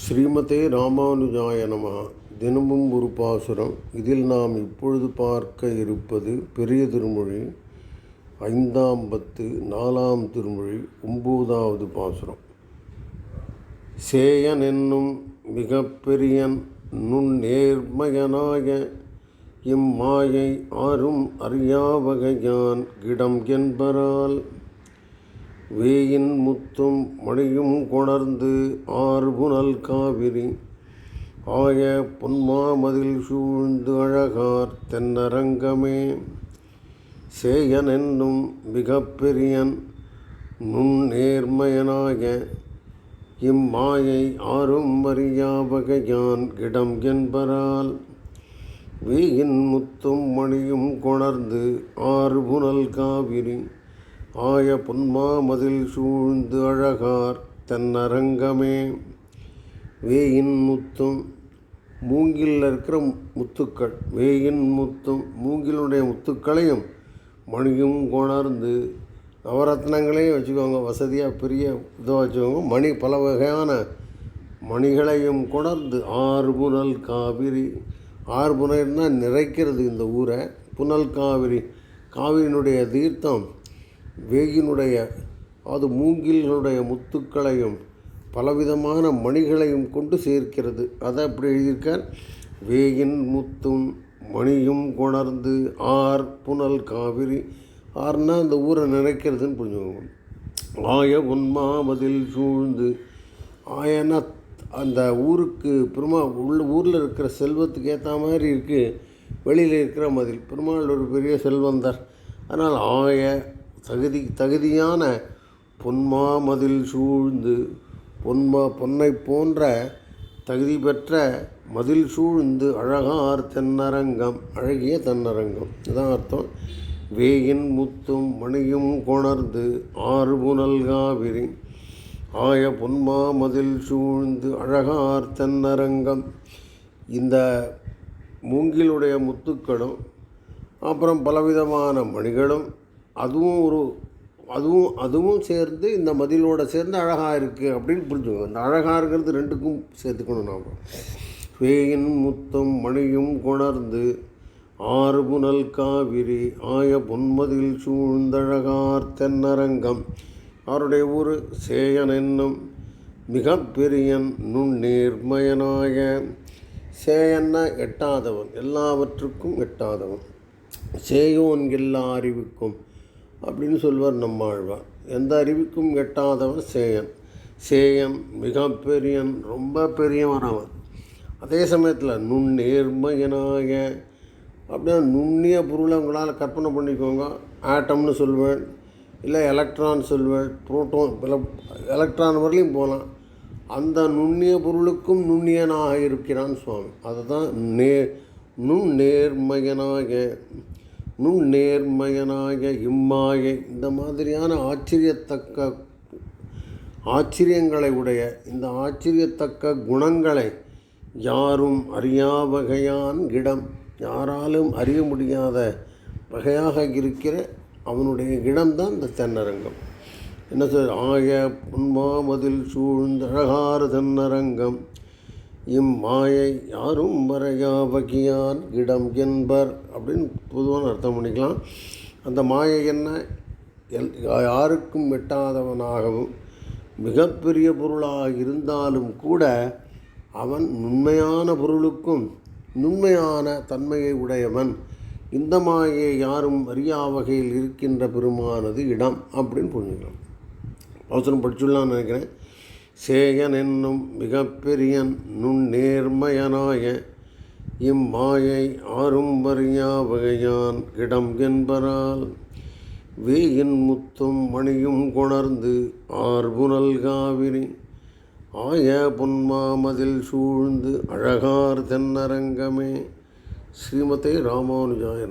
ஸ்ரீமதே ராமானுஜாய நம. தினமும் ஒரு பாசுரம். இதில் நாம் இப்பொழுது பார்க்க இருப்பது பெரிய திருமொழி ஐந்தாம் பத்து நாலாம் திருமொழி ஒம்போதாவது பாசுரம். சேயன் என்னும் மிகப்பெரியன் நுண் நேர்மயனாய இம்மாயை ஆரும் அறியாவகையான் கிடம் என்பரால் வேயின் முத்தும் மணியும் கொணர்ந்து ஆர்புனல் காவிரி. ஆய பொன்மாமதில் சூழ்ந்து அழகார் தென்னரங்கமே. சேயன் என்னும் மிகப்பெரியன் நுண் நேர்மயனாய இம்மாயை ஆரும் அறியாவகையான் கிடம் என்பரால். வீயின் முத்தும் மணியும் கொணர்ந்து ஆர்புனல் காவிரி. ஆய பொன்மாமதில் சூழ்ந்து அழகார் தென்னரங்கமே வேயின் முத்தும் மூங்கில் இருக்கிற முத்துக்கள். வேயின் முத்தும் மூங்கிலுடைய முத்துக்களையும் மணியும் கொணர்ந்து நவரத்னங்களையும் வச்சுக்கோங்க வசதியாக பெரிய இதாக வச்சுக்கோங்க. மணி பல வகையான மணிகளையும் கொணர்ந்து ஆறு புனல் காவிரி. ஆறு புனல்னா நிறைக்கிறது இந்த ஊரை. புனல் காவிரி காவிரியினுடைய தீர்த்தம் வேகினுடைய அது மூங்கில்களுடைய முத்துக்களையும் பலவிதமான மணிகளையும் கொண்டு சேர்க்கிறது. அதை அப்படி எழுதியிருக்கார்? வேகின் முத்தும் மணியும் கொணர்ந்து ஆர் புனல் காவிரி. ஆறுனா அந்த ஊரை நினைக்கிறதுன்னு புரிஞ்சுக்கோங்க. ஆய உன்மாமதில் சூழ்ந்து ஆயனா அந்த ஊருக்கு பெருமா உள்ள ஊரில் இருக்கிற செல்வத்துக்கு ஏற்ற மாதிரி இருக்குது வெளியில் இருக்கிற மதில். பெருமாள் ஒரு பெரிய செல்வந்தார். அதனால் ஆய தகுதி தகுதியான பொன்மாமதில் சூழ்ந்து பொன்மா பொன்னை போன்ற தகுதி பெற்ற மதில் சூழ்ந்து அழகார் தென்னரங்கம் அழகிய தென்னரங்கம். இதுதான் அர்த்தம். வேயின் முத்தும் மணியும் கொணர்ந்து ஆறுபுனல் காவிரி ஆய பொன்மாமதில் சூழ்ந்து அழகார் தென்னரங்கம். இந்த மூங்கிலுடைய முத்துக்களும் அப்புறம் பலவிதமான மணிகளும் அதுவும் ஒரு அதுவும் அதுவும் சேர்ந்து இந்த மதிலோட சேர்ந்து அழகாக இருக்குது அப்படின்னு புரிஞ்சுக்கணும். இந்த அழகாக இருக்கிறது ரெண்டுக்கும் சேர்த்துக்கணும் நாம். வேயின் முத்தம் மணியும் கொணர்ந்து ஆறு புனல் காவிரி ஆய பொன்மதில் சூழ்ந்தழகார் தென்னரங்கம். அவருடைய ஊர் சேயன் என்னும் மிகப்பெரியன் நுண்ணீர்மயனாய சேயன்னா எட்டாதவன். எல்லாவற்றுக்கும் எட்டாதவன். சேயோன் எல்லா அறிவுக்கும் அப்படின்னு சொல்வார் நம்மாழ்வார். எந்த அறிவுக்கும் எட்டாதவன் சேயன். சேயன் மிக பெரியன் ரொம்ப பெரியவன் அவன் அதே சமயத்தில் நுண் நேர்மையனாக அப்படின்னா நுண்ணிய பொருளை உங்களால் கற்பனை பண்ணிக்கோங்க. ஆட்டம்னு சொல்வேன் இல்லை எலக்ட்ரான் சொல்வேன் புரோட்டோன் பல எலக்ட்ரான் வரலையும் போகலாம் அந்த நுண்ணிய பொருளுக்கும் நுண்ணியனாக இருக்கிறான் சுவாமி. அதுதான் நே நுண் நேர்மையனாக. நுண் இம்மாய. இந்த மாதிரியான ஆச்சரியத்தக்க ஆச்சரியங்களை உடைய இந்த ஆச்சரியத்தக்க குணங்களை யாரும் அறியா வகையான் இடம் யாராலும் அறிய முடியாத வகையாக இருக்கிற அவனுடைய இடம்தான் இந்த தென்னரங்கம். என்ன சொல்? ஆய புன்மாமதில் சூழ்ந்தழகாறு தென்னரங்கம். இம்மாயை யாரும் வரையா வகியான் இடம் என்பர் அப்படின்னு பொதுவான அர்த்தம் பண்ணிக்கலாம். அந்த மாயை என்ன? எல் யாருக்கும் வெட்டாதவனாகவும் மிகப்பெரிய பொருளாக இருந்தாலும் கூட அவன் நுண்மையான பொருளுக்கும் நுண்மையான தன்மையை உடையவன். இந்த மாயை யாரும் அறியா வகையில் இருக்கின்ற பெருமானது இடம் அப்படின்னு புரிஞ்சுக்கலாம். அவசரம் படிச்சுடலான்னு நினைக்கிறேன். சேயன் என்னும் மிகப்பெரியன் நுண்ணேர்மயனாய இம்மாயை ஆறும் வரியா வகையான் இடம் என்பரால் வேயின் முத்தும் மணியும் கொணர்ந்து ஆர்புனல் காவிரி ஆய பொன்மாமதில் சூழ்ந்து அழகார் தென்னரங்கமே. ஸ்ரீமதே ராமானுஜாயன்